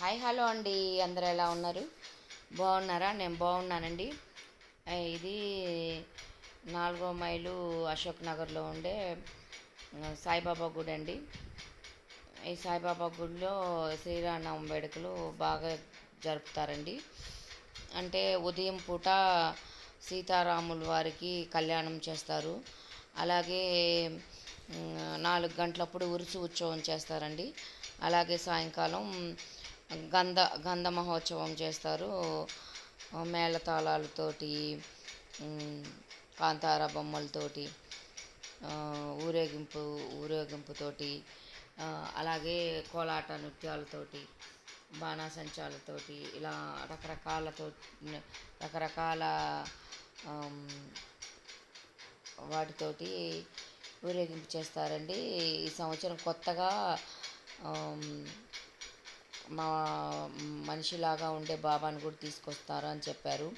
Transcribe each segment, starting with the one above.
Hi hello అండి. అందరు ఎలా ఉన్నారు? బాగున్నారా? నేను బాగున్నానండి. ఇది నాలుగో మైలు అశోక్ నగర్లో ఉండే సాయిబాబా గుడి అండి. ఈ సాయిబాబా గుడిలో శ్రీరామనవమి వేడుకలు బాగా జరుపుతారండి. అంటే ఉదయం పూట సీతారాముల వారికి కళ్యాణం చేస్తారు. అలాగే నాలుగు గంటలప్పుడు ఉరుసు ఉత్సవం చేస్తారండి. అలాగే సాయంకాలం గంధ గంధ మహోత్సవం చేస్తారు. మేళతాళాలతోటి కాంతార బొమ్మలతోటి ఊరేగింపు ఊరేగింపుతోటి అలాగే కోలాట నృత్యాలతోటి బాణాసంచాలతోటి ఇలా రకరకాలతో రకరకాల వాటితోటి ఊరేగింపు చేస్తారండి. ఈ సంవత్సరం కొత్తగా మా మనిషిలాగా ఉండే బాబాని కూడా తీసుకొస్తారు అని చెప్పారు.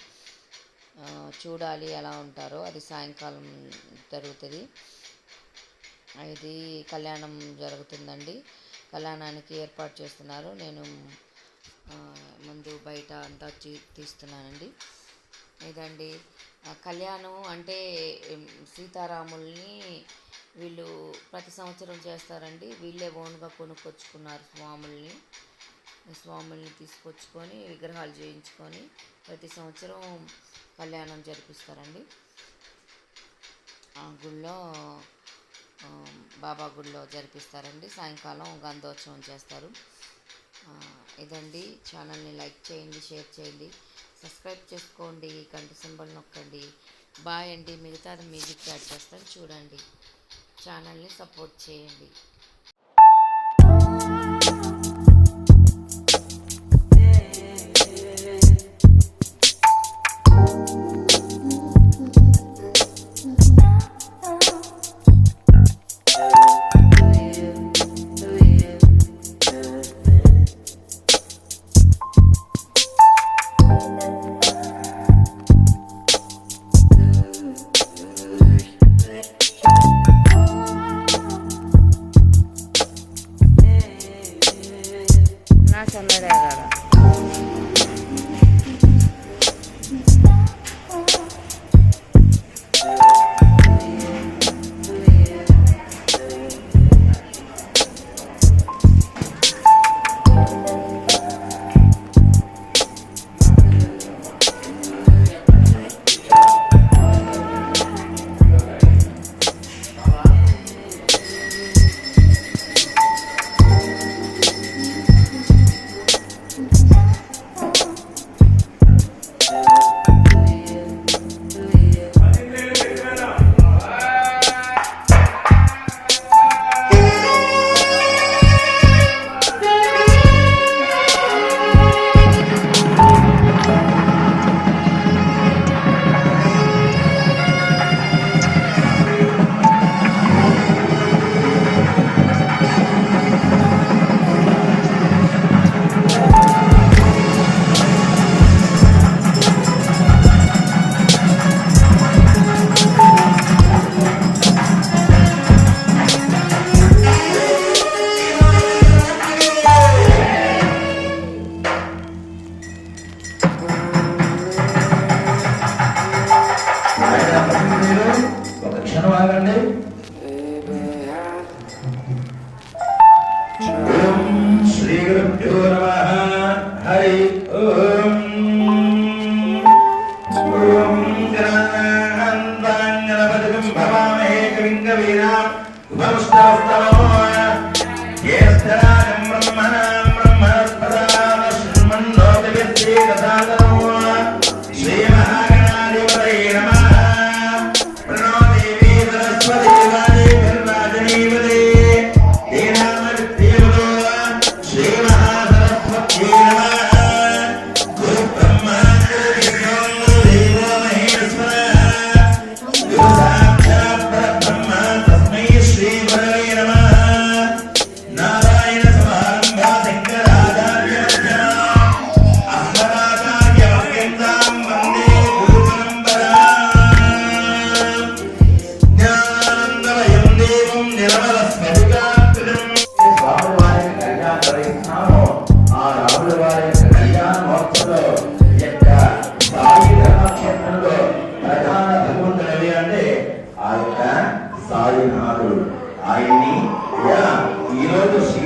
చూడాలి ఎలా ఉంటారో. అది సాయంకాలం జరుగుతుంది. ఇది కళ్యాణం జరుగుతుందండి. కళ్యాణానికి ఏర్పాటు చేస్తున్నారు. నేను ముందు బయట అంతా తీ- తీస్తున్నానండి. ఇదండి. కళ్యాణం అంటే సీతారాముల్ని వీళ్ళు ప్రతి సంవత్సరం చేస్తారండి. వీళ్ళే ఓన్గా కొనుక్కొచ్చుకున్నారు స్వాముల్ని. స్వాముల్ని తీసుకొచ్చుకొని విగ్రహాలు చేయించుకొని ప్రతి సంవత్సరం కళ్యాణం జరిపిస్తారండి. ఆ గుళ్ళో బాబా గుళ్ళో జరిపిస్తారండి. సాయంకాలం గంధోత్సవం చేస్తారు. ఇదండి ఛానల్ని లైక్ చేయండి షేర్ చేయండి సబ్స్క్రైబ్ చేసుకోండి గంట సింబల్ నొక్కండి. బాయ్ అండి. మిగతాది మ్యూజిక్ యాడ్ చేస్తాను. చూడండి. ఛానల్ని సపోర్ట్ చేయండి.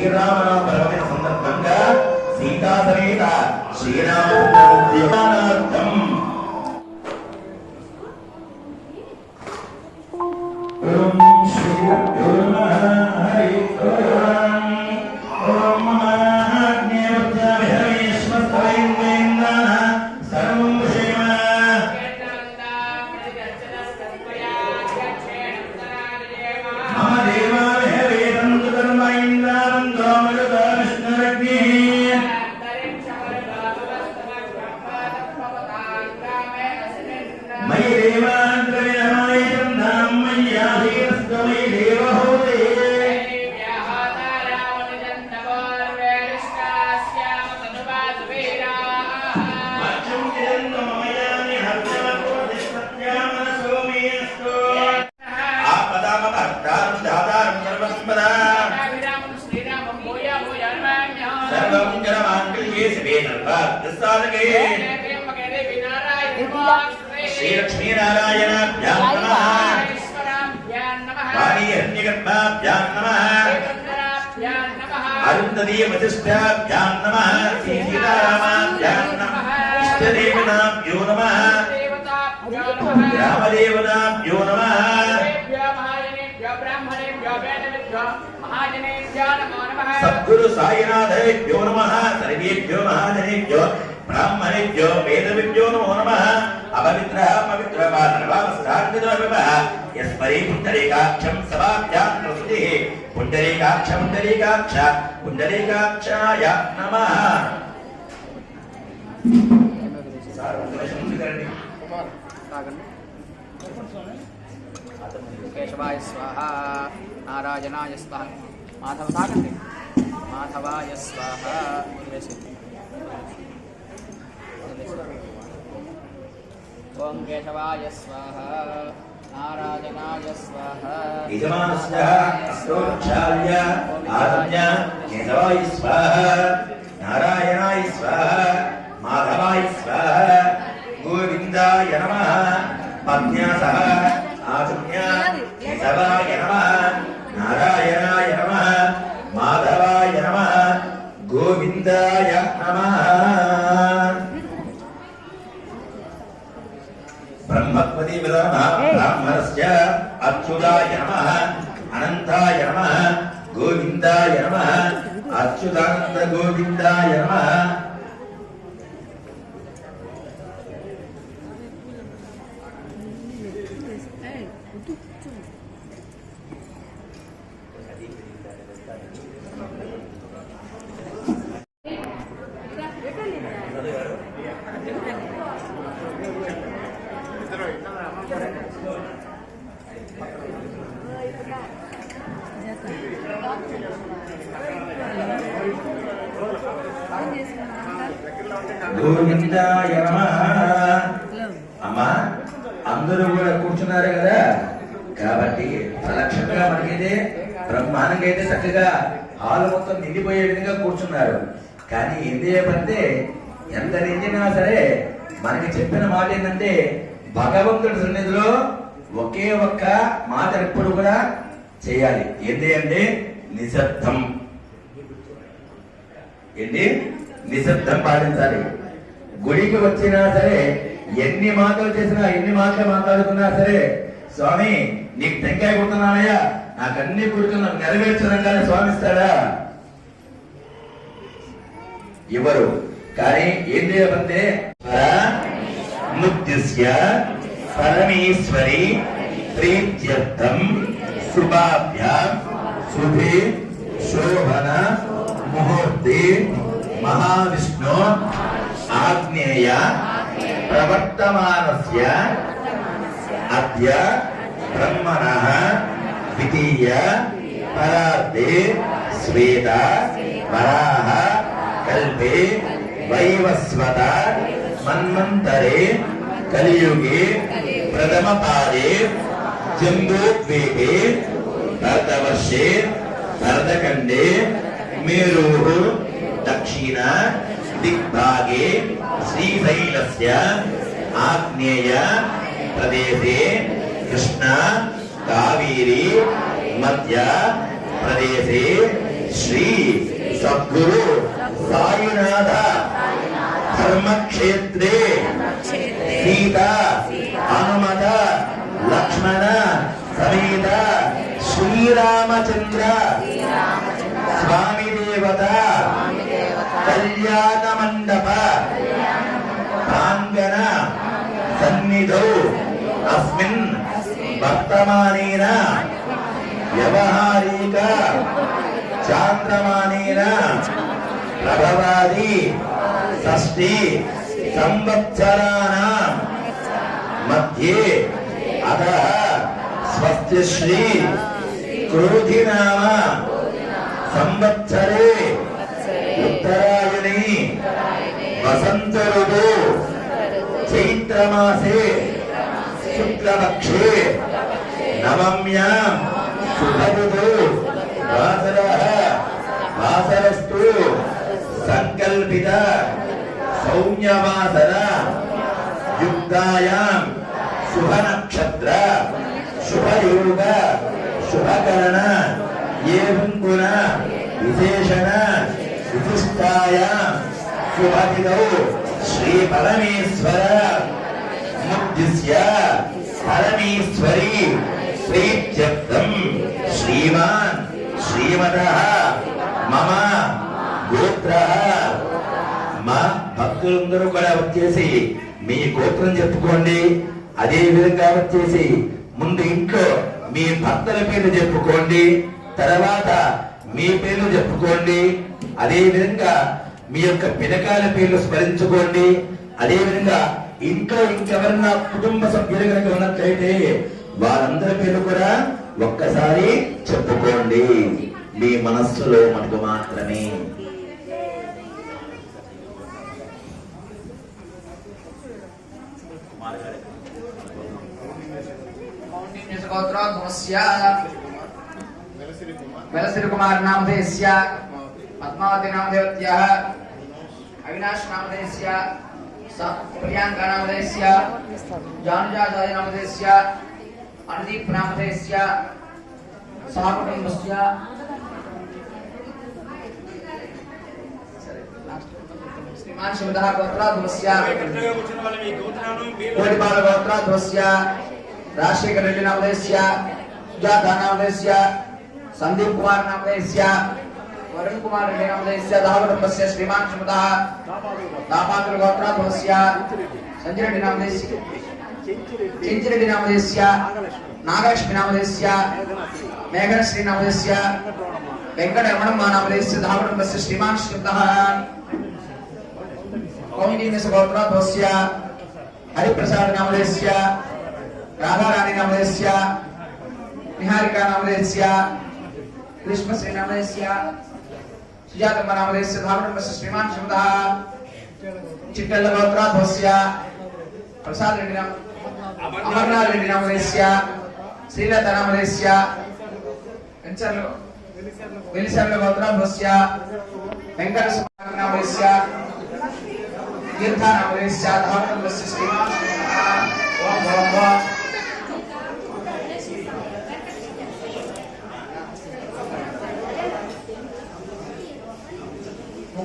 ಶ್ರೀರಾಮನ ಬರವಣಿನ ಸಂದರ್ಭಂಗ ಸೀತಾ ಸಮೇತ ಶ್ರೀರಾಮ సద్గురు సాయినాథేభ్యో నమః సర్వేభ్యో మహాజనేభ్యో బ్రాహ్మణేభ్యో వేదవిభ్యో నమో నమః అపవిత్ర పవిత్ర యస్మరే పుండరీకాక్షం సభాభ్యాం ప్రస్తుతి పుండరీకాక్ష పుండరీకాక్ష పుండరీకాక్షాయ నమః సార్ ఒక నిమిషం. కేశవాయ స్వాహ. నారాయణాయ స్వాహ. మాధవ సాగండి మాధవాయ స్వాహ. ఓం కేశవాయ స్వాహ. నారాయణాయ స్వాహ. కేశవాయ స్వాహ. నారాయణాయ స్వాహ. మాధవాయ స్వాహ. గోవిందాయ నమః. పద్న్యాసః ఆచమ్య కేశవాయ నమః నారాయణాయ నమః మాధవాయ నమః గోవిందాయ నమః బ్రహ్మత్వతి బ్రాహ్మణస్య అచ్యుతాయ నమః అనంతాయ నమః గోవిందాయ నమః అచ్యుతానంద గోవిందాయ నమః గోవిందాయ నమః అమ్మా అందరూ కూడా కూర్చున్నారు కదా కాబట్టి లక్ష్యంగా మనకైతే బ్రహ్మాండంగా అయితే చక్కగా హాల్ మొత్తం నిండిపోయే విధంగా కూర్చున్నారు కానీ ఏం చేయకపోతే ఎంత నిండినా సరే మనకి చెప్పిన మాట ఏంటంటే భగవంతుడి సన్నిధిలో ఒకే ఒక్క మాట ఎప్పుడు కూడా చేయాలి. ఏంటి అంటే నిశ్శబ్దం. ఏంటి? నిశ్శబ్దం పాటించాలి. గుడికి వచ్చినా సరే ఎన్ని మాటలు చేసినా ఎన్ని మాటలు మాట్లాడుకున్నా సరే స్వామి నీకు టెంకాయ కొడుతున్నానయ్యా. నాకు అన్ని కోరికలు నాకు నెరవేర్చడంగానే స్వామి ఇస్తాడా? ఇవ్వరు కానీ ఏం చేయమంటే ముద్దిశ్య పరమేశ్వరి ప్రీత్యర్థం శుభాభ్యాం శుభే శోభన ముహూర్తే మహావిష్ణు ఆగ్నేయ ప్రవర్తమానస్య అద్య బ్రహ్మణ ద్వితీయ పరార్థే శ్వేత వరాహ కల్పే వైవస్వత मन्वन्तरे कलियुगे प्रथमपादे जम्बोद्वेगे भरतवर्षे भरतखण्डे मेरू दक्षिण दिग्भागे श्रीशैलस्य आग्नेय प्रदेश कृष्णा कावेरी मध्य प्रदेश श्री सद्गुरु साईनाथ ధర్మక్షేత్రే సీత హనుమత లక్ష్మణ సమేత శ్రీరామచంద్ర స్వామి దేవత కళ్యాణ మండప ప్రాంగణ సన్నిధౌ అస్మిన్ వర్తమానేన వ్యవహారిక చాంద్రమానేన ప్రభవాది షష్ఠి సంవత్సరాణం మధ్యే అత స్వస్తి శ్రీ క్రోధినామ సంవత్సరే ఉత్తరాయణి వసంత ఋతు చైత్రమాసే శుక్లపక్షే నవమ్యాం శుభఋతు వాసర వాసరస్తు సంకల్పిత సౌమ్యవాసన. యుక్తాయాం శుభ నక్షత్ర శుభయోగ శుభకరణ ఏవం విశేషణ విశిష్టాయాం శుభతిథౌ శ్రీ పరమేశ్వర ముద్దిశ్య పరమేశ్వరి ప్రీత్యర్థం శ్రీమాన్ శ్రీమత మమ గోత్ర. మా భక్తులందరూ కూడా వచ్చేసి మీ గోత్రం చెప్పుకోండి. అదే విధంగా వచ్చేసి ముందు ఇంట్లో మీ భర్తల పేరు చెప్పుకోండి. తర్వాత మీ పేర్లు చెప్పుకోండి. అదే విధంగా మీ యొక్క పినకాల పేర్లు స్మరించుకోండి. అదే విధంగా ఇంట్లో ఇంకెవరన్నా కుటుంబ సభ్యులు కనుక ఉన్నట్లయితే వారందరి పేర్లు కూడా ఒక్కసారి చెప్పుకోండి. మీ మనస్సులో మనకు మాత్రమే. వెలసిరి కుమార్ నామధేయస్య పద్మావతి నామధేవత్యాः అవినాష్ నామధేయస్య స- ప్రియాంక నామధేయస్య జానుజాజాయ నామధేయస్య అనుదీప్ నామధేయస్య సహకుటుంబస్య శ్రీమాన్ శివదः గోత్రోద్భవస్య కోటిపాల గోత్రోద్భవస్య రాజశేఖర రెడ్డి నామధేయస్య సుజాత నామధేయస్య సందీప్ కుమార్ నామధేయస్య వరుణ్ కుమార్ రెడ్డి నామధేయస్య దహకుటుంబస్య శ్రీమాన్ శివదः దాపాతుల గోత్రోద్భవస్య సంజయ్ రెడ్డి నామధేయస్య చెంచిరెడ్డి నామధేయస్య నాగలక్ష్మి నామధేయస్య మేఘశ్రీ నామధేయస్య వెంకట రమణమ్మ నామధేయస్య దహకుటుంబస్య శ్రీమాన్ శివదः కౌండిన్యస్ గోత్రోద్భవస్య హరిప్రసాద్ నామధేయస్య రాధారాణి నామధేయస్య నిహారికా నామధేయస్య గ్రీష్మశ్రీ నామధేయస్య సుజాతమ్మ నామధేయస్య ధామకుటుంబస్య శ్రీమాన్ శబ్ద చిట్టెల్ల గోత్రోద్భవస్య ప్రసాద్ రెడ్డి అమర్నాథ్ రెడ్డి నామధేయస్య శ్రీలత నామధేయస్య వెంచర్లు వెలిసర్ల గోత్రోద్భవస్య వెంకట సుబ్బారావు తీర్థ తీర్థానామధేయస్య ధామకుటుంబస్య శ్రీమాన్ శివదः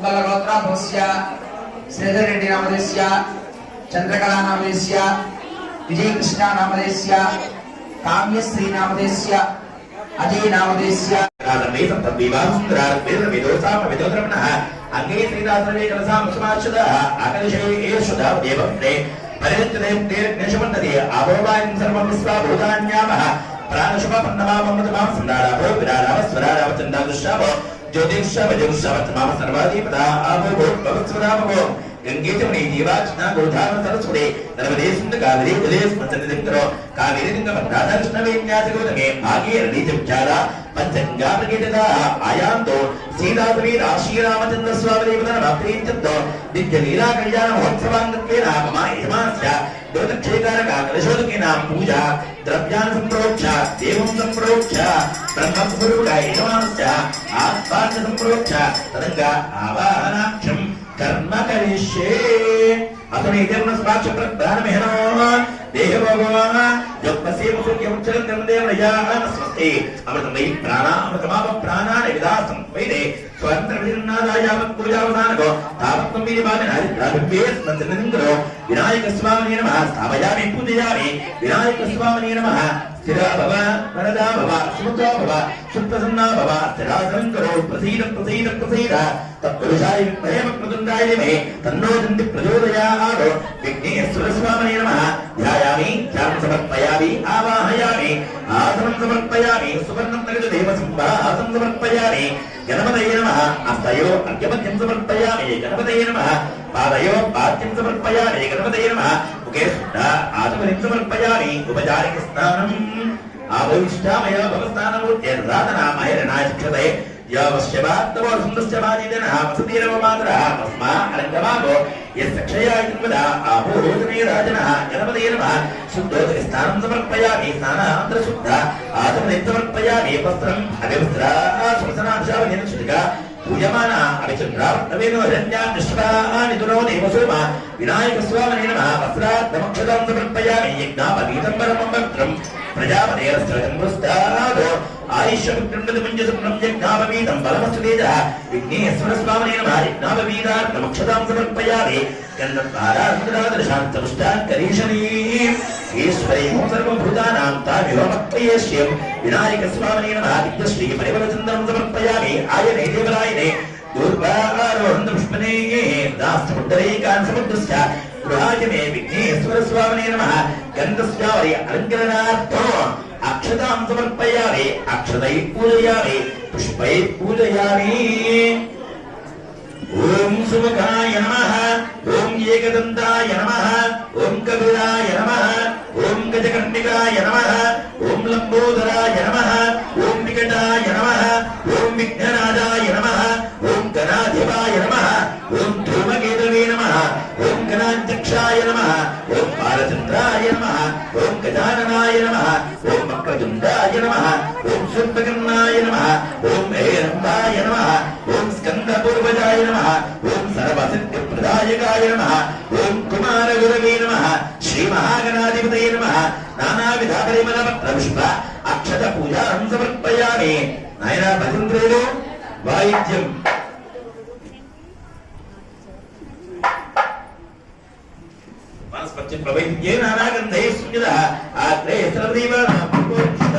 ఓం ఓం ఓం ముగ్గల నామధేస్య చంద్రకళా నామధేస్య విజయకృష్ణ నామధేస్య కామ్యశ్రీ నామధేస్య అజయ నామధేస్య. రాధమే సంతద్వివాసుందరార్వేదవిదోసామవిదోద్రమణः అంగే శ్రీదాసరే కలసాం సమాశ్రుతः ఆకర్షే ఏషుధా దేవప్రే పరిరచ్చతే తేర్ఘ్నశమన్నది అభోవాయం సర్వం విశ్వా భూతాన్యామः ప్రాణశుభపన్నమామమతమామ సందారాభో విరారావ స్వరారావ చందాదుష్టాభో జ్యోతిషావ జ్యోతిషావ మామ సర్వాదీపదా ఆభో భవత్స్వరామభో గంగే చ మణి జీవార్చన గోధాన సరస్వతి నర్మదే సింధు కావేరి జలే స్మృతింకరో కావేరి లింగ పద్మాదర్శన విన్యాస గోతమే భాగీరథి చంచార పంచంగా ప్రకటిత ఆయాంతో సీతాదేవి రాశీరామచంద్ర స్వామి దేవతన భక్తించంతో నిత్య లీలా కళ్యాణ మహోత్సవాంగత్వేన మమ యమాస్య జ్యోతిక్షేకారక కలశోదకేన పూజ ద్రవ్యాన్ సంప్రోక్ష దేవం సంప్రోక్ష బ్రహ్మస్వరూపాయ యమాస్య ఆత్మార్థ సంప్రోక్ష తదంగా ఆవాహనాక్షం కర్మ కరిష్యే. అతని దేవుని స్పాక్ష ప్రధానమేనో దేహ స్వస్తి అమృతమై ప్రాణ అమృతమాప విదాసం వైదే స్వతంత్ర వినాదాయావత్ పూజావసానకో తావత్వం వీరి భావిన స్మంత్రనింద్రో వినాయక స్వామి నమః స్థాపయామి పూజయామి. వినాయక స్వామి నమః స్థిరా భవ వరదా భవ సుముఖో భవ సుప్రసన్నా భవ స్థిరాసనం కరో ప్రసీద ప్రసీద ప్రసీద తత్పురుషాయ విద్మహే వక్రతుండాయ మే తన్నో దంతి విఘ్నేశ్వర స్వామినే నమః ధ్యాయామి ధ్యానం సమర్పయామి ఆవాహయామి ఆసనం సమర్పయామి సువర్ణం తగదు దేవ సంవాసం సమర్పయామి గణపతయే నమః అస్తయో అర్ఘ్యమధ్యం సమర్పయామి గణపతయే నమః పాదయో పాద్యం సమర్పయామి గణపతయే నమః ముఖే శుద్ధ ఆత్మనిం సమర్పయామి ఉపచారిక స్నానం ఆభవిష్టామయ యావశ్యవాత్తవో సుందస్య బాధిదనః తస్మా అరంగమాగో యస్య క్షయాయుర్వద ఆభూతమే రాజనः గణపతే శుద్ధోదరి స్నానం సమర్పయామి స్నానాంతర శుద్ధ ఆత్మనిం సమర్పయామి వస్త్రం అవివస్త్రా సుమసనాంశావహిన శుచిగా పూజమాన అవిచంద్రావర్తమేనో హిరణ్యాం నిష్ఠాని దురో దేవసోమ వినాయక స్వామి నమ వస్త్రాత్మక్షదాం సమర్పయామి యజ్ఞాపవీతం పరమం భద్రం ప్రజాపతేరస్త్రజంబుస్తాదో యజ్ఞాపవీతం బలమస్తు తేజ విఘ్నేశ్వర నమ సమర్పయామి గంధపారాధృశాంతముష్టాకరీషణీ ఈశ్వరీం సర్వభూతానాం తామివమత్వయేష్యం వినాయక స్వామి నమ విద్యశ్రీ పరిమళచంద్రం సమర్పయామి ఆయనే దేవరాయనే దూర్వారోహంతపుష్పనే దాస్తముద్దరైకాన్ సముద్రస్య గృహాయమే విఘ్నేశ్వర స్వామినే నమ గంధస్యావరి అలంకరణార్థం అక్షతాం సమర్పయామి అక్షతై పూజయామి పుష్పై పూజయామి ఓం సుముఖాయ నమ ఓం ఏకదంతాయ నమ ఓం కపిలాయ నమ ఓం గజకర్ణికాయ నమ ఓం లంబోదరాయ నమ ఓం వికటాయ నమ ఓం విఘ్నరాజాయ నమ ఓం గణాధిపాయ నమ ఓం ధూమకేతవే నమ ఓం గణాధ్యక్షాయ నమ ఓం బాలచంద్రాయ నమ ఓం గజాననాయ నమ ఓం వక్రతుండాయ నమ ఓం సర్వకర్ణాయ నమ ఓం హేరంబాయ నమ ఓం స్కందపూర్వజాయ నమ. ఓం సర్వసిద్ధి ప్రదాయకాయ నమ. ఓం కుమార గురవే నమ. శ్రీ మహాగణాధిపతయ నమ. నానావిధ పరిమళ పుష్ప అక్షత పూజాం సమర్పయామి. నాయన భజంత్రులు వాయిద్యం. వనస్పత్యం ప్రవైద్యే నానాగంధై శూన్యద ఆగ్రే సర్వదేవానాం పూర్వోక్షిత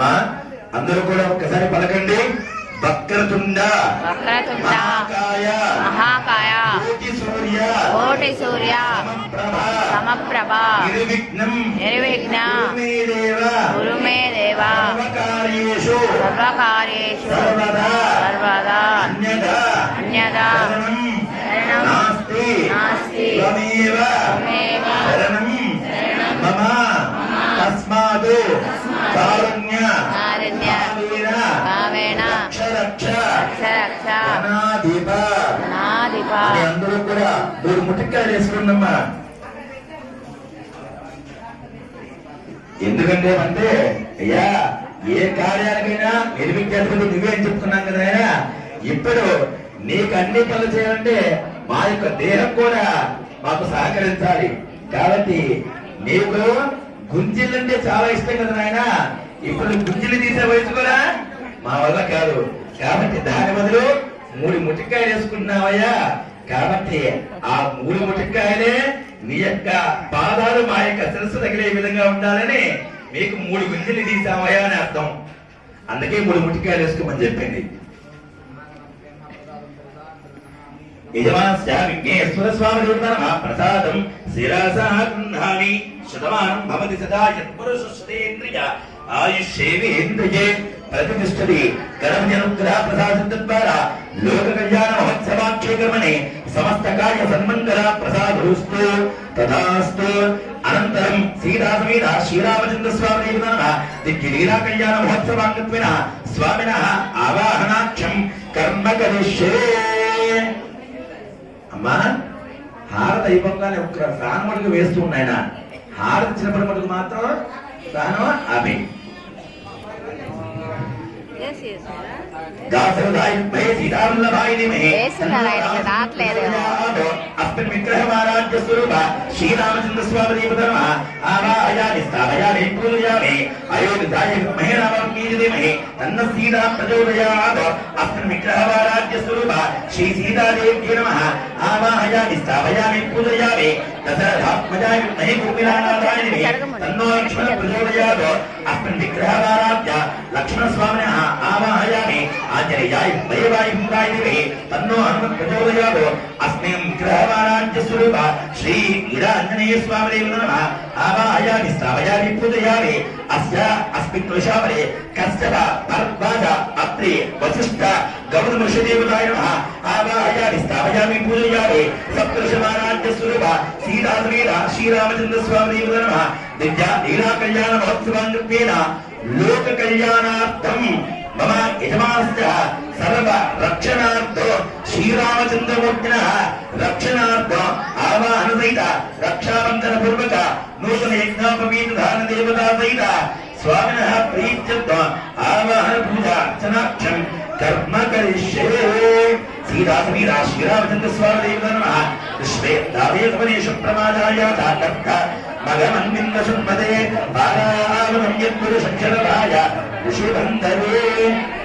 అమ్మా అందరూ కూడా ఒక్కసారి పలకండి. వక్రతుండ మహాకాయ మహాకాయ కోటి సూర్య కోటి సూర్య సమప్రభ నిర్విఘ్నం నిర్విఘ్న కురుమే దేవ సర్వకార్యేషు సర్వకార్యేషు సర్వదా సర్వదా అన్యదా అన్యదా శరణం నాస్తి నాస్తి త్వమేవ త్వమేవ శరణం మమ తస్మాత్ కారుణ్య కారుణ్య అందరూ కూడా మూడు ముటిక్కాయలు వేసుకున్నమ్మా ఎందుకంటే అంటే అయ్యా ఏ కార్యాలకైనా నిర్మించేటువంటి నువ్వే అని చెప్తున్నాం కదా ఇప్పుడు నీకు అన్ని పనులు చేయాలంటే మా యొక్క దేహం కూడా మాకు సహకరించాలి. కాబట్టి నీకు గుంజిలంటే చాలా ఇష్టం కదా నాయన? ఇప్పుడు గుంజిలు తీసే వయసు మా వల్ల కాదు. కాబట్టి దాని బదులు మూడు ముటికాయలు వేసుకున్నావయ్యా కాబట్టి ఆ మూడు ముటికాయలే నీ యొక్క పాదాలు మా యొక్క శిరస్సు తగిలే విధంగా ఉండాలని మీకు మూడు గుంజలు తీసామయ్యా అని అర్థం. అందుకే మూడు ముటికాయలు వేసుకోమని చెప్పింది. యజమానస్య విఘ్నేశ్వర స్వామి నమ ప్రసాదం శిరసా గృహామి శతమానం భవతి సదా యత్పురుష సుతేంద్రియ ఆయుష్యేంద్రియే ప్రతిష్టతి కరమ్యనుగ్రహ ప్రసాద ద్వారా లోక కళ్యాణ మహోత్సవాక్షేకర్మణి సమస్త కార్య సన్మంగళ ప్రసాదోస్తు. తదాస్తు అనంతరం సీతా సమేత శ్రీరామచంద్ర స్వామి నమ దిక్కి లీలా కళ్యాణ మహోత్సవాంగత్వేన స్వామిన ఆవాహనాఖ్యం కర్మ కరిష్యే. అమ్మా హారత అయిపోగానే ఒక్క ఫ్యాన్ మటుకు వేస్తూ ఉన్నాయన హారత ఇచ్చినప్పటి మటుకు మాత్రం ఫ్యాన్ ఆపి ఎస్ అస్మిన్ విగ్రహమారాధ్య స్వరూప శ్రీరామచంద్ర స్వామి దేవధర్మ ఆవాహయామి స్థాపయామి పూజయామి అయోధ్యాయ తన్న సీతా ప్రచోదయాత్ అస్మిన్ విగ్రహమారాధ్య స్వరూప శ్రీ ఆవాహయామి స్థాపయామి పూజయామి దశరథాత్మజాయ తన్నో లక్ష్మణ ప్రచోదయాత్ అస్మిన్ విగ్రహమారాధ్య లక్ష్మణ ఆవాహయామి ఆంజనేయాయ దైవాయ దివే తన్నో హనుమత్ ప్రచోదయాత్ అస్మిన్ విగ్రహమారాధ్య స్వరూప శ్రీ వీరాంజనేయ స్వామి నమ. ఆవాహయామి స్థాపయామి పూజయామి. అస్య అస్మిన్ వృషావరే కశ్చన భరద్వాజ అత్రి వశిష్ఠ గౌతమ ఋషిదేవతాయ నమః. ఆవాహయామి స్థాపయామి పూజయామి. సప్తఋషమారాధ్య స్వరూప సీతాసమేత శ్రీరామచంద్ర స్వామి నమ. దివ్య లీలా కళ్యాణ మహోత్సవాంగత్వేన లోక కళ్యాణార్థం మమ యజమానస్య సర్వ రక్షణార్థో శ్రీరామచంద్రమూర్తిన రక్షణార్థ ఆవాహన సహిత రక్షాబంధన పూర్వక నూతన యజ్ఞోపవీత ధాన దేవతా సహిత స్వామిన ప్రీత్యర్థ ఆవాహన పూజ అర్చనాక్షం కర్మ కరిష్యే సీతాసమీత శ్రీరామచంద్ర స్వామి దేవత నమ విశ్వే దావే